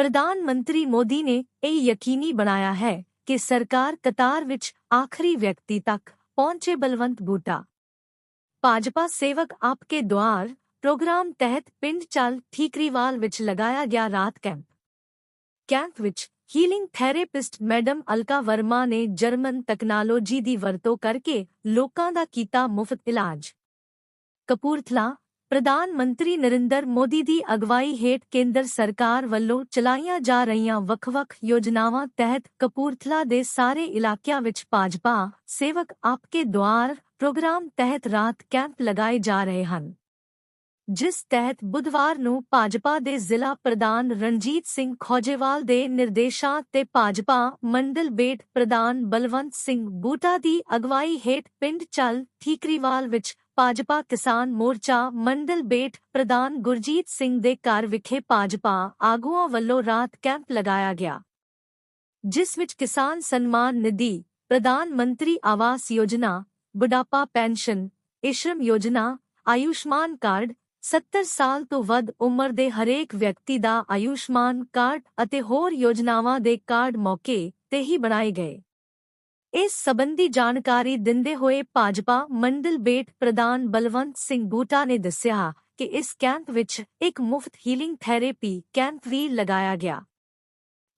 ਪ੍ਰਧਾਨ ਮੰਤਰੀ ਮੋਦੀ ਨੇ ਇਹ ਯਕੀਨੀ ਬਣਾਇਆ ਹੈ ਕਿ ਸਰਕਾਰ ਕਤਾਰ ਵਿੱਚ ਆਖਰੀ ਵਿਅਕਤੀ ਤੱਕ ਪਹੁੰਚੇ ਬਲਵੰਤ ਬੂਟਾ। ਭਾਜਪਾ ਸੇਵਕ ਆਪਕੇ ਦੁਆਰ ਪ੍ਰੋਗਰਾਮ ਤਹਿਤ ਪਿੰਡ ਚੱਲ ਠੀਕਰੀਵਾਲ ਵਿੱਚ ਲਗਾਇਆ ਗਿਆ ਰਾਤ ਕੈਂਪ। ਕੈਂਪ ਵਿੱਚ healing therapist madam Alka Verma ਨੇ ਜਰਮਨ ਟੈਕਨੋਲੋਜੀ ਦੀ ਵਰਤੋਂ ਕਰਕੇ ਲੋਕਾਂ ਦਾ ਕੀਤਾ ਮੁਫਤ ਇਲਾਜ। ਕਪੂਰਥਲਾ ਪ੍ਰਧਾਨ ਮੰਤਰੀ ਨਰਿੰਦਰ ਮੋਦੀ ਦੀ ਅਗਵਾਈ ਹੇਠ ਕੇਂਦਰ ਸਰਕਾਰ ਵੱਲੋਂ ਚਲਾਈਆਂ ਜਾ ਰਹੀਆਂ ਵੱਖ-ਵੱਖ ਯੋਜਨਾਵਾਂ ਤਹਿਤ ਕਪੂਰਥਲਾ ਦੇ ਸਾਰੇ ਇਲਾਕਿਆਂ ਵਿੱਚ ਭਾਜਪਾ ਸੇਵਕ ਆਪਕੇ ਦੁਆਰ ਪ੍ਰੋਗਰਾਮ ਤਹਿਤ ਰਾਤ ਕੈਂਪ ਲਗਾਏ ਜਾ ਰਹੇ ਹਨ। ਜਿਸ ਤਹਿਤ ਬੁੱਧਵਾਰ ਨੂੰ ਭਾਜਪਾ ਦੇ ਜ਼ਿਲ੍ਹਾ ਪ੍ਰਧਾਨ ਰਣਜੀਤ ਸਿੰਘ ਖੋਜੇਵਾਲ ਦੇ ਨਿਰਦੇਸ਼ਾਂ ਤੇ ਭਾਜਪਾ ਮੰਡਲ ਬੇਟ ਪ੍ਰਧਾਨ ਬਲਵੰਤ ਸਿੰਘ ਬੂਟਾ ਦੀ ਅਗਵਾਈ ਹੇਠ ਪਿੰਡ ਚੱਲ ਠੀਕਰੀਵਾਲ ਵਿੱਚ ਭਾਜਪਾ ਕਿਸਾਨ ਮੋਰਚਾ ਮੰਡਲ ਬੇਟ ਪ੍ਰਧਾਨ ਗੁਰਜੀਤ ਸਿੰਘ ਦੇ ਘਰ ਵਿਖੇ ਭਾਜਪਾ ਆਗੂਆਂ ਵੱਲੋਂ ਰਾਤ ਕੈਂਪ ਲਗਾਇਆ ਗਿਆ, ਜਿਸ ਵਿੱਚ ਕਿਸਾਨ ਸਨਮਾਨ ਨਿਧੀ, ਪ੍ਰਧਾਨ ਮੰਤਰੀ ਆਵਾਸ ਯੋਜਨਾ, ਬੁਢਾਪਾ ਪੈਨਸ਼ਨ, ਇਸ਼ਰਮ ਯੋਜਨਾ, ਆਯੁਸ਼ਮਾਨ ਕਾਰਡ 70 ਸਾਲ ਤੋਂ ਵੱਧ ਉਮਰ ਦੇ ਹਰੇਕ ਵਿਅਕਤੀ ਦਾ ਆਯੁਸ਼ਮਾਨ ਕਾਰਡ ਅਤੇ ਹੋਰ ਯੋਜਨਾਵਾਂ ਦੇ ਕਾਰਡ ਮੌਕੇ ਤੇ ਹੀ ਬਣਾਏ ਗਏ। ਇਸ ਸਬੰਧੀ ਜਾਣਕਾਰੀ ਦਿੰਦੇ ਹੋਏ ਭਾਜਪਾ ਮੰਡਲ ਬੇਟ ਪ੍ਰਧਾਨ ਬਲਵੰਤ ਸਿੰਘ ਬੂਟਾ ਨੇ ਦੱਸਿਆ ਕਿ ਇਸ ਕੈਂਪ ਵਿੱਚ ਇੱਕ ਮੁਫਤ ਹੀਲਿੰਗ ਥੈਰੇਪੀ ਕੈਂਪ ਵੀ ਲਗਾਇਆ ਗਿਆ,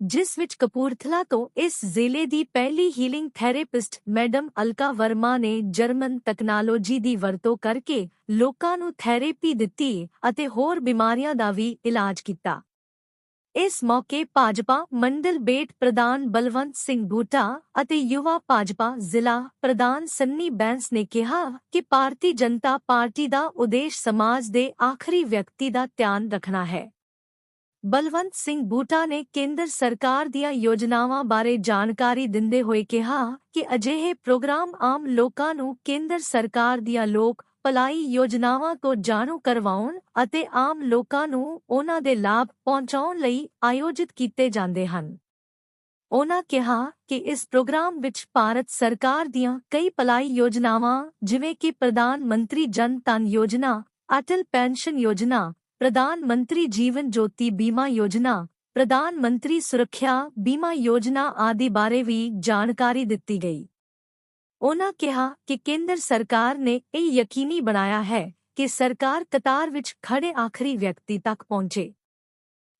ਜਿਸ ਵਿੱਚ ਕਪੂਰਥਲਾ ਤੋਂ ਇਸ ਜ਼ਿਲ੍ਹੇ ਦੀ ਪਹਿਲੀ healing therapist madam Alka Verma ਨੇ ਜਰਮਨ ਟੈਕਨੋਲੋਜੀ ਦੀ ਵਰਤੋਂ ਕਰਕੇ ਲੋਕਾਂ ਨੂੰ ਥੈਰੇਪੀ ਦਿੱਤੀ ਅਤੇ ਹੋਰ ਬਿਮਾਰੀਆਂ ਦਾ ਵੀ ਇਲਾਜ ਕੀਤਾ। ਇਸ ਮੌਕੇ ਭਾਜਪਾ ਮੰਡਲ ਬੇਟ ਪ੍ਰਧਾਨ ਬਲਵੰਤ ਸਿੰਘ ਬੂਟਾ ਅਤੇ ਯੁਵਾ ਭਾਜਪਾ ਜ਼ਿਲ੍ਹਾ ਪ੍ਰਧਾਨ ਸੰਨੀ ਬੈਂਸ ਨੇ ਕਿਹਾ ਕਿ ਭਾਰਤੀ ਜਨਤਾ ਪਾਰਟੀ ਦਾ ਉਦੇਸ਼ ਸਮਾਜ ਦੇ ਆਖਰੀ ਵਿਅਕਤੀ ਦਾ ਧਿਆਨ ਰੱਖਣਾ ਹੈ। ਬਲਵੰਤ ਸਿੰਘ ਬੂਟਾ ਨੇ ਕੇਂਦਰ ਸਰਕਾਰ ਦੀਆਂ ਯੋਜਨਾਵਾਂ ਬਾਰੇ ਜਾਣਕਾਰੀ ਦਿੰਦੇ ਹੋਏ ਕਿਹਾ ਕਿ ਅਜਿਹੇ ਪ੍ਰੋਗਰਾਮ ਆਮ ਲੋਕਾਂ ਨੂੰ ਕੇਂਦਰ ਸਰਕਾਰ ਦੀਆਂ ਲੋਕ ਭਲਾਈ ਯੋਜਨਾਵਾਂ ਤੋਂ ਜਾਣੂ ਕਰਵਾਉਣ ਅਤੇ ਆਮ ਲੋਕਾਂ ਨੂੰ ਉਹਨਾਂ ਦੇ ਲਾਭ ਪਹੁੰਚਾਉਣ ਲਈ ਆਯੋਜਿਤ ਕੀਤੇ ਜਾਂਦੇ ਹਨ। ਉਹਨਾਂ ਕਿਹਾ ਕਿ ਇਸ ਪ੍ਰੋਗਰਾਮ ਵਿੱਚ ਭਾਰਤ ਸਰਕਾਰ ਦੀਆਂ ਕਈ ਭਲਾਈ ਯੋਜਨਾਵਾਂ ਜਿਵੇਂ ਕਿ ਪ੍ਰਧਾਨ ਮੰਤਰੀ ਜਨ ਧਨ ਯੋਜਨਾ, ਅਟਲ ਪੈਨਸ਼ਨ ਯੋਜਨਾ, ਪ੍ਰਧਾਨ ਮੰਤਰੀ ਜੀਵਨ ਜੋਤੀ ਬੀਮਾ ਯੋਜਨਾ, ਪ੍ਰਧਾਨ ਮੰਤਰੀ ਸੁਰੱਖਿਆ ਬੀਮਾ ਯੋਜਨਾ ਆਦਿ ਬਾਰੇ ਵੀ ਜਾਣਕਾਰੀ ਦਿੱਤੀ ਗਈ। ਉਹਨਾਂ ਕਿਹਾ ਕਿ ਕੇਂਦਰ ਸਰਕਾਰ ਨੇ ਇਹ ਯਕੀਨੀ ਬਣਾਇਆ ਹੈ ਕਿ ਸਰਕਾਰ ਕਤਾਰ ਵਿੱਚ ਖੜੇ ਆਖਰੀ ਵਿਅਕਤੀ ਤੱਕ ਪਹੁੰਚੇ।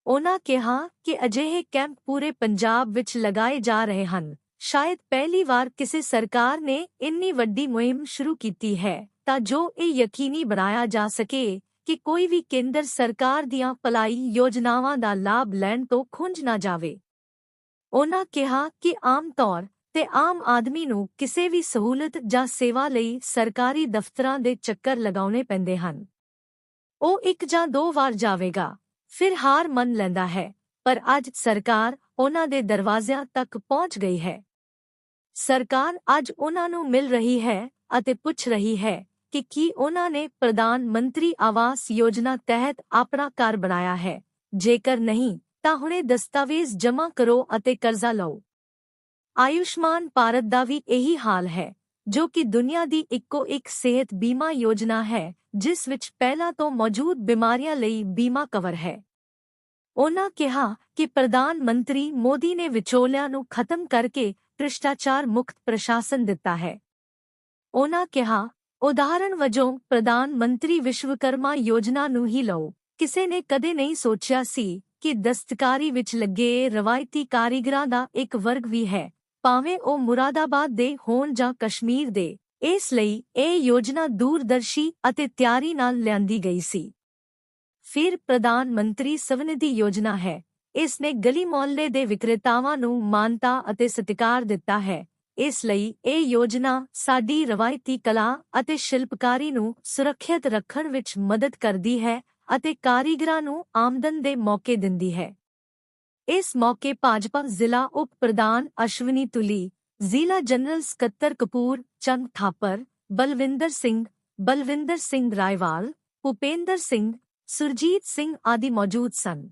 ਉਹਨਾਂ ਕਿਹਾ ਕਿ ਅਜਿਹੇ ਕੈਂਪ ਪੂਰੇ ਪੰਜਾਬ ਵਿੱਚ ਲਗਾਏ ਜਾ ਰਹੇ ਹਨ। ਸ਼ਾਇਦ ਪਹਿਲੀ ਵਾਰ ਕਿਸੇ ਸਰਕਾਰ ਨੇ ਇੰਨੀ ਵੱਡੀ ਮੁਹਿੰਮ ਸ਼ੁਰੂ ਕੀਤੀ ਹੈ, ਤਾਂ ਜੋ ਇਹ ਯਕੀਨੀ ਬਣਾਇਆ ਜਾ ਸਕੇ ਕਿ ਕੋਈ ਵੀ ਕੇਂਦਰ ਸਰਕਾਰ ਦੀਆਂ ਭਲਾਈ ਯੋਜਨਾਵਾਂ ਦਾ ਲਾਭ ਲੈਣ ਤੋਂ ਖੁੰਝ ਨਾ ਜਾਵੇ। ਉਹਨਾਂ ਕਿਹਾ ਕਿ ਆਮ ਤੌਰ ਤੇ ਆਮ ਆਦਮੀ ਨੂੰ ਕਿਸੇ ਵੀ ਸਹੂਲਤ ਜਾਂ ਸੇਵਾ ਲਈ ਸਰਕਾਰੀ ਦਫ਼ਤਰਾਂ ਦੇ ਚੱਕਰ ਲਗਾਉਣੇ ਪੈਂਦੇ ਹਨ। ਉਹ ਇੱਕ ਜਾਂ ਦੋ ਵਾਰ ਜਾਵੇਗਾ, ਫਿਰ ਹਾਰ ਮੰਨ ਲੈਂਦਾ ਹੈ, ਪਰ ਅੱਜ ਸਰਕਾਰ ਉਹਨਾਂ ਦੇ ਦਰਵਾਜ਼ਿਆਂ ਤੱਕ ਪਹੁੰਚ ਗਈ ਹੈ। ਸਰਕਾਰ ਅੱਜ ਉਹਨਾਂ ਨੂੰ ਮਿਲ ਰਹੀ ਹੈ ਅਤੇ ਪੁੱਛ ਰਹੀ ਹੈ ਕਿ ਕੀ ਉਹਨਾਂ ਨੇ ਪ੍ਰਧਾਨ ਮੰਤਰੀ ਆਵਾਸ ਯੋਜਨਾ ਤਹਿਤ ਆਪਣਾ ਘਰ ਬਣਾਇਆ ਹੈ। ਜੇਕਰ ਨਹੀਂ, ਤਾਂ ਹੁਣੇ ਦਸਤਾਵੇਜ਼ ਜਮ੍ਹਾਂ ਕਰੋ ਅਤੇ ਕਰਜ਼ਾ ਲਓ। ਆਯੁਸ਼ਮਾਨ ਭਾਰਤ ਦਾ ਵੀ ਇਹੀ ਹਾਲ ਹੈ, ਜੋ ਕਿ ਦੁਨੀਆ ਦੀ ਇੱਕੋ ਇੱਕ ਸਿਹਤ ਬੀਮਾ ਯੋਜਨਾ ਹੈ, ਜਿਸ ਵਿੱਚ ਪਹਿਲਾਂ ਤੋਂ ਮੌਜੂਦ ਬਿਮਾਰੀਆਂ ਲਈ ਬੀਮਾ ਕਵਰ ਹੈ। ਉਹਨਾਂ ਕਿਹਾ ਕਿ ਪ੍ਰਧਾਨ ਮੰਤਰੀ ਮੋਦੀ ਨੇ ਵਿਚੋਲਿਆਂ ਨੂੰ ਖਤਮ ਕਰਕੇ ਭ੍ਰਿਸ਼ਟਾਚਾਰ ਮੁਕਤ ਪ੍ਰਸ਼ਾਸਨ ਦਿੱਤਾ ਹੈ। ਉਹਨਾਂ ਕਿਹਾ ਉਦਾਹਰਣ ਵਜੋਂ ਪ੍ਰਧਾਨ ਮੰਤਰੀ ਵਿਸ਼ਵਕਰਮਾ ਯੋਜਨਾ ਨੂੰ ਹੀ ਲਓ। ਕਿਸੇ ਨੇ ਕਦੇ ਨਹੀਂ ਸੋਚਿਆ ਸੀ ਕਿ ਦਸਤਕਾਰੀ ਵਿੱਚ ਲੱਗੇ ਰਵਾਇਤੀ ਕਾਰੀਗਰਾਂ ਦਾ ਇੱਕ ਵਰਗ ਵੀ ਹੈ। ਭਾਵੇਂ ਉਹ ਮੁਰਾਦਾਬਾਦ ਦੇ ਹੋਣ ਜਾਂ ਕਸ਼ਮੀਰ ਦੇ, ਇਸ ਲਈ ਇਹ ਯੋਜਨਾ ਦੂਰਦਰਸ਼ੀ ਅਤੇ ਤਿਆਰੀ ਨਾਲ ਲਿਆਂਦੀ ਗਈ ਸੀ। ਫਿਰ ਪ੍ਰਧਾਨ ਮੰਤਰੀ ਸਵਨਿਧੀ ਯੋਜਨਾ ਹੈ। ਇਸ ਨੇ ਗਲੀ ਮੁਹੱਲੇ ਦੇ ਵਿਕਰੇਤਾਵਾਂ ਨੂੰ ਮਾਨਤਾ ਅਤੇ ਸਤਿਕਾਰ ਦਿੱਤਾ ਹੈ। ਇਸ ਲਈ ਇਹ ਯੋਜਨਾ ਸਾਡੀ ਰਵਾਇਤੀ ਕਲਾ ਅਤੇ ਸ਼ਿਲਪਕਾਰੀ ਨੂੰ ਸੁਰੱਖਿਅਤ ਰੱਖਣ ਵਿੱਚ ਮਦਦ ਕਰਦੀ ਹੈ ਅਤੇ ਕਾਰੀਗਰਾਂ ਨੂੰ ਆਮਦਨ ਦੇ ਮੌਕੇ ਦਿੰਦੀ ਹੈ। ਇਸ ਮੌਕੇ ਭਾਜਪਾ ਜ਼ਿਲ੍ਹਾ ਉਪ ਪ੍ਰਧਾਨ ਅਸ਼ਵਨੀ ਤੁਲੀ, ਜ਼ਿਲ੍ਹਾ ਜਨਰਲ ਸਕੱਤਰ ਕਪੂਰ ਚੰਦ ਥਾਪਰ, ਬਲਵਿੰਦਰ ਸਿੰਘ ਬਲਵਿੰਦਰ ਸਿੰਘ ਰਾਏਵਾਲ, ਭੁਪੇਂਦਰ ਸਿੰਘ, ਸੁਰਜੀਤ ਸਿੰਘ ਆਦਿ ਮੌਜੂਦ ਸਨ।